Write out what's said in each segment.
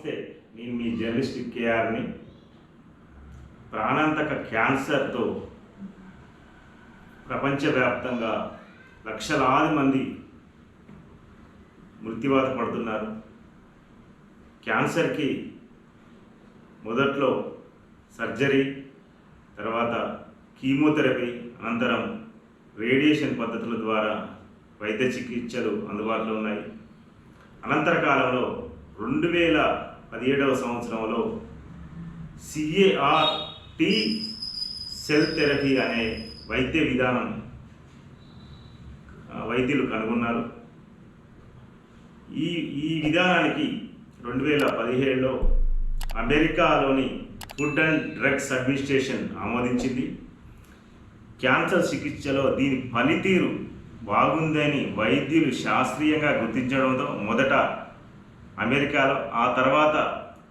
నమస్తే నేను మీ జర్నలిస్ట్ కేఆర్ని ప్రాణాంతక క్యాన్సర్తో ప్రపంచవ్యాప్తంగా లక్షలాది మంది మృత్యువాత పడుతున్నారు. క్యాన్సర్కి మొదట్లో సర్జరీ తర్వాత కీమోథెరపీ అనంతరం రేడియేషన్ పద్ధతుల ద్వారా వైద్య చికిత్సలు అందుబాటులో ఉన్నాయి. అనంతర కాలంలో రెండు వేల పదిహేడవ సంవత్సరంలో సిఏఆర్ టీ సెల్ థెరపీ అనే వైద్య విధానం వైద్యులు కనుగొన్నారు. ఈ ఈ విధానానికి రెండు వేల పదిహేడులో అమెరికాలోని ఫుడ్ అండ్ డ్రగ్స్ అడ్మినిస్ట్రేషన్ ఆమోదించింది. క్యాన్సర్ చికిత్సలో దీని పనితీరు బాగుందని వైద్యులు శాస్త్రీయంగా గుర్తించడంతో మొదట అమెరికాలో ఆ తర్వాత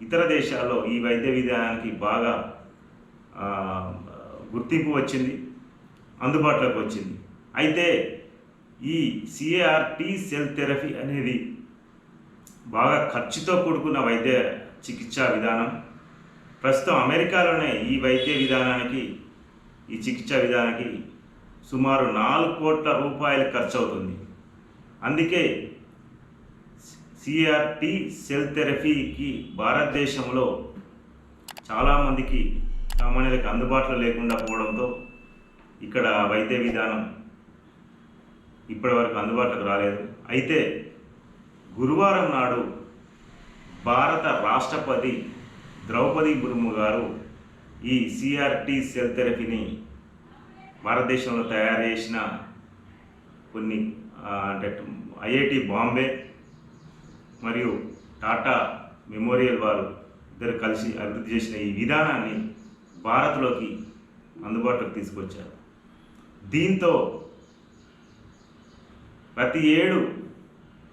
ఇతర దేశాల్లో ఈ వైద్య విధానానికి బాగా గుర్తింపు వచ్చింది అందుబాటులోకి వచ్చింది. అయితే ఈ సిఏఆర్టీ సెల్ థెరపీ అనేది బాగా ఖర్చుతో కూడుకున్న వైద్య చికిత్సా విధానం. ప్రస్తుతం అమెరికాలోనే ఈ వైద్య విధానానికి ఈ చికిత్సా విధానానికి సుమారు నాలుగు కోట్ల రూపాయలు ఖర్చు అవుతుంది అందుకే సిఆర్టీ సెల్ థెరపీకి భారతదేశంలో చాలామందికి సామాన్యులకు అందుబాటులో లేకుండా పోవడంతో ఇక్కడ వైద్య విధానం ఇప్పటివరకు అందుబాటులోకి రాలేదు. అయితే గురువారం నాడు భారత రాష్ట్రపతి ద్రౌపది ముర్ము గారు ఈ సిఆర్టీ సెల్ థెరపీని భారతదేశంలో తయారు చేసిన కొన్ని అంటే ఐఐటి బాంబే మరియు టాటా మెమోరియల్ వారు ఇద్దరు కలిసి అభివృద్ధి చేసిన ఈ విధానాన్ని భారత్లోకి అందుబాటులోకి తీసుకొచ్చారు. దీంతో ప్రతి ఏడు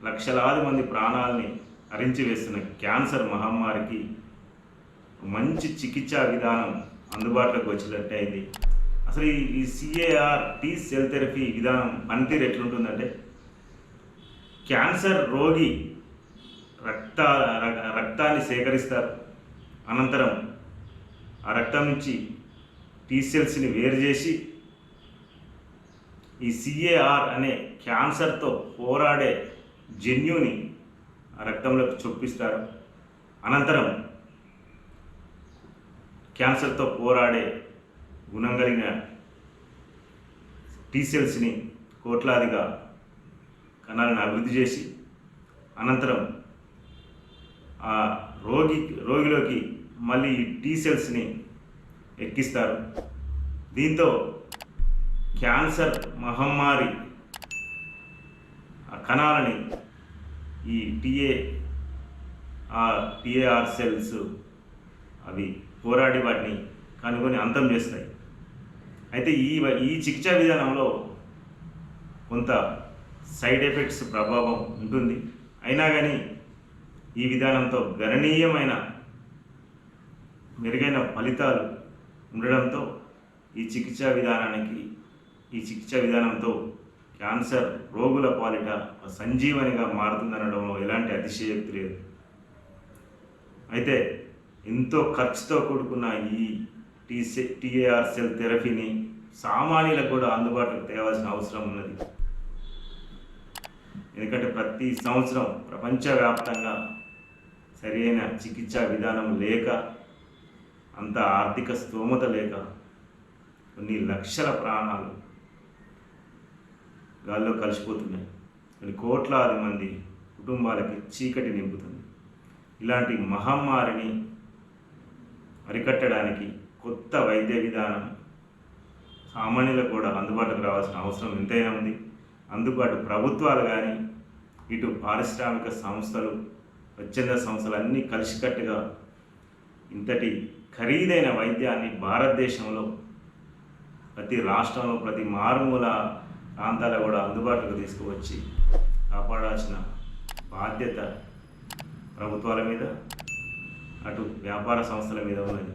లక్షలాది మంది ప్రాణాలని హరించి వేస్తున్న క్యాన్సర్ మహమ్మారికి మంచి చికిత్సా విధానం అందుబాటులోకి వచ్చినట్టే అయింది. అసలు ఈ ఈ సిఏఆర్ టీ సెల్ థెరపీ విధానం పనితీరు ఎట్లుంటుందంటే క్యాన్సర్ రోగి రక్త రక్తాన్ని సేకరిస్తారు. అనంతరం ఆ రక్తం నుంచి టీ సెల్స్ని వేరు చేసి ఈ సిఏఆర్ అనే క్యాన్సర్తో పోరాడే జన్యుని ఆ రక్తంలోకి చొప్పిస్తారు. అనంతరం క్యాన్సర్తో పోరాడే గుణం కలిగిన టీ సెల్స్ని కోట్లాదిగా కణాలను అభివృద్ధి చేసి అనంతరం ఆ రోగి రోగిలోకి మళ్ళీ ఈ టీ సెల్స్ని ఎక్కిస్తారు. దీంతో క్యాన్సర్ మహమ్మారి ఆ కణాలని ఈ టీఏ ఆ టిఏఆర్ సెల్స్ అవి పోరాడి వాటిని కనుగొని అంతం చేస్తాయి. అయితే ఈ ఈ చికిత్సా విధానంలో కొంత సైడ్ ఎఫెక్ట్స్ ప్రభావం ఉంటుంది. అయినా కానీ ఈ విధానంతో గణనీయమైన మెరుగైన ఫలితాలు ఉండడంతో ఈ చికిత్సా విధానానికి ఈ చికిత్సా విధానంతో క్యాన్సర్ రోగుల పాలిట సంజీవనిగా మారుతుందనడంలో ఎలాంటి అతిశయోక్తి లేదు. అయితే ఎంతో ఖర్చుతో కూడుకున్న ఈ టీసే టీఏఆర్ సెల్ థెరపీని సామాన్యులకు కూడా అందుబాటులోకి తేవాల్సిన అవసరం ఉన్నది. ఎందుకంటే ప్రతి సంవత్సరం ప్రపంచవ్యాప్తంగా సరైన చికిత్సా విధానం లేక అంత ఆర్థిక స్తోమత లేక కొన్ని లక్షల ప్రాణాలు గాల్లో కలిసిపోతున్నాయి. కొన్ని కోట్లాది మంది కుటుంబాలకి చీకటి నింపుతుంది. ఇలాంటి మహమ్మారిని అరికట్టడానికి కొత్త వైద్య విధానం సామాన్యులకు కూడా అందుబాటులోకి రావాల్సిన అవసరం ఎంతైనా ఉంది. అందుబాటు ప్రభుత్వాలు కానీ ఇటు పారిశ్రామిక సంస్థలు స్వచ్ఛంద సంస్థలు అన్నీ కలిసికట్టుగా ఇంతటి ఖరీదైన వైద్యాన్ని భారతదేశంలో ప్రతి రాష్ట్రంలో ప్రతి మారుమూల ప్రాంతాల్లో కూడా అందుబాటులోకి తీసుకువచ్చి కాపాడాల్సిన బాధ్యత ప్రభుత్వాల మీద అటు వ్యాపార సంస్థల మీద ఉన్నది.